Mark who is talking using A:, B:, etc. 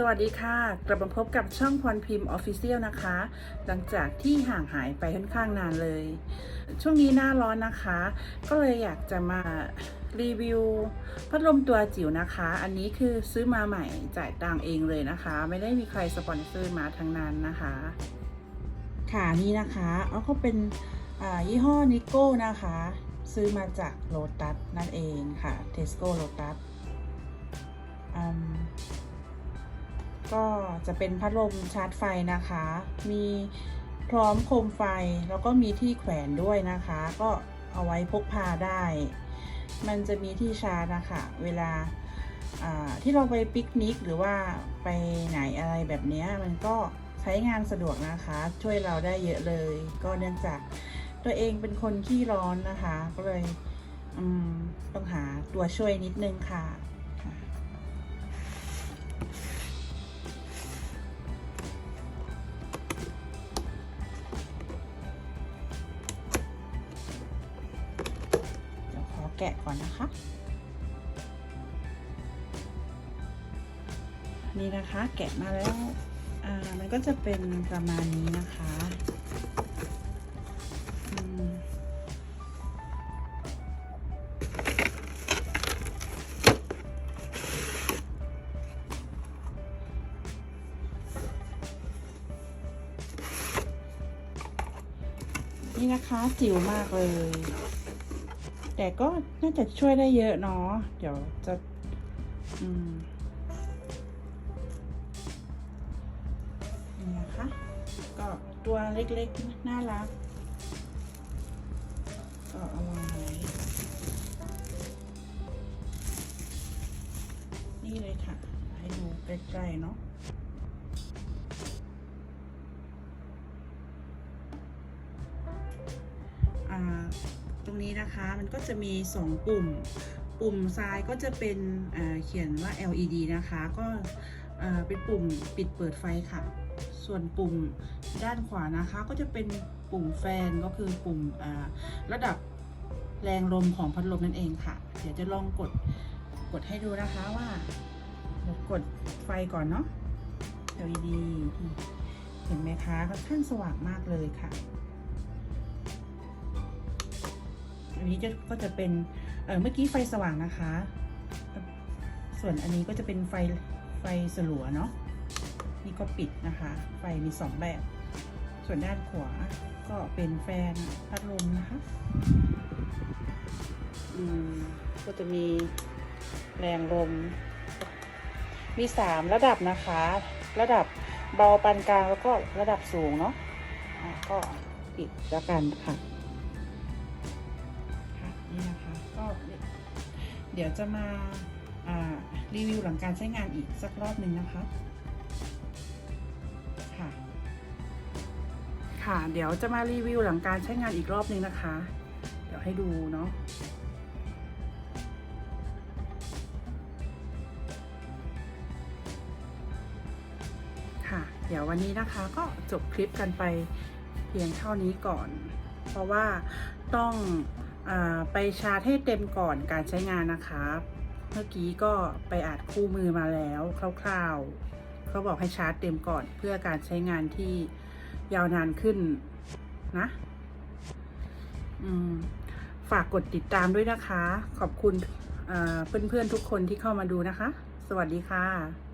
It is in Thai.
A: สวัสดีค่ะ กลับมาพบกับช่องพรพิมพ์ออฟฟิเชียลนะคะ หลังจากที่ห่างหายไปค่อนข้างนานเลย ช่วงนี้หน้าร้อนนะคะ ก็เลยอยากจะมารีวิวพัดลมตัวจิ๋วนะคะ อันนี้คือซื้อมาใหม่จ่ายตังเองเลยนะคะ ไม่ได้มีใครสปอนเซอร์มาทั้งนั้นนะคะ ค่ะนี่นะคะเอาเขาเป็นยี่ห้อนิโก้นะคะ ซื้อมาจากโ o ตัสนั่นเองค่ะเทสโก้โ o ตัส ก็จะเป็นพัดลมชาร์จไฟนะคะ มีพร้อมโคมไฟแล้วก็มีที่แขวนด้วยนะคะ ก็เอาไว้พกพาได้ มันจะมีที่ชาร์จนะคะ เวลาที่เราไปปิกนิกหรือว่าไปไหนอะไรแบบนี้มันก็ใช้งานสะดวกนะคะ ช่วยเราได้เยอะเลย ก็เนื่องจากตัวเองเป็นคนขี้ร้อนนะคะ ก็เลยต้องหาตัวช่วยนิดนึงค่ะ แกะก่อนนะคะนี่นะคะแกะมาแล้วอ่ามันก็จะเป็นประมาณนี้นะคะนี่นะคะจิ๋วมากเลย แต่ก็น่าจะช่วยได้เยอะเนาะเดี๋ยวจะอืมนี่นะคะ ก็ตัวเล็กๆ น่ารัก ก็เอาวางไว้นี่เลยค่ะ ให้ดูใกล้ๆ เนาะอ่า ตรงนี้นะคะ มันก็จะมี 2 ปุ่ม ปุ่มซ้ายก็จะเป็นอ่าเขียนว่า LED นะคะ ก็เป็นปุ่มปิดเปิดไฟค่ะ ส่วนปุ่มด้านขวานะคะก็จะเป็นปุ่มแฟนก็คือปุ่มระดับแรงลมของพัดลมนั่นเองค่ะ เดี๋ยวจะลองกดกดให้ดูนะคะว่ากดไฟก่อนเนาะ LED เห็นไหมคะค่อนข้างสว่างมากเลยค่ะ นนี้ก็จะเป็นเเมื่อกี้ไฟสว่างนะคะ ส่วนอันนี้ก็จะเป็นไฟไฟสลัวเนาะนี่ก็ปิดนะคะ ไฟมีสองแบบ ส่วนด้านขวาก็เป็นแฟนพัดลมนะคะอืมก็จะมีแรงลม มีสามระดับนะคะ ระดับเบาปานกลางแล้วก็ระดับสูงเนาะะก็ปิดแล้วกันค่ะ เดี๋ยวจะมาารีวิวหลังการใช้งานอีกสักรอบหนึ่งนะคะค่ะค่ะเดี๋ยวจะมารีวิวหลังการใช้งานอีกรอบหนึ่งนะคะ เดี๋ยวให้ดูเนาะค่ะ เดี๋ยววันนี้นะคะก็จบคลิปกันไปเพียงเท่านี้ก่อน เพราะว่าต้อง ไปชาร์จให้เต็มก่อนการใช้งานนะคะเมื่อกี้ก็ไปอัดคู่มือมาแล้วคร่าวๆเขาบอกให้ชาร์จเต็มก่อนเพื่อการใช้งานที่ยาวนานขึ้นนะฝากกดติดตามด้วยนะคะ ขอบคุณเพื่อนๆทุกคนที่เข้ามาดูนะคะ สวัสดีค่ะ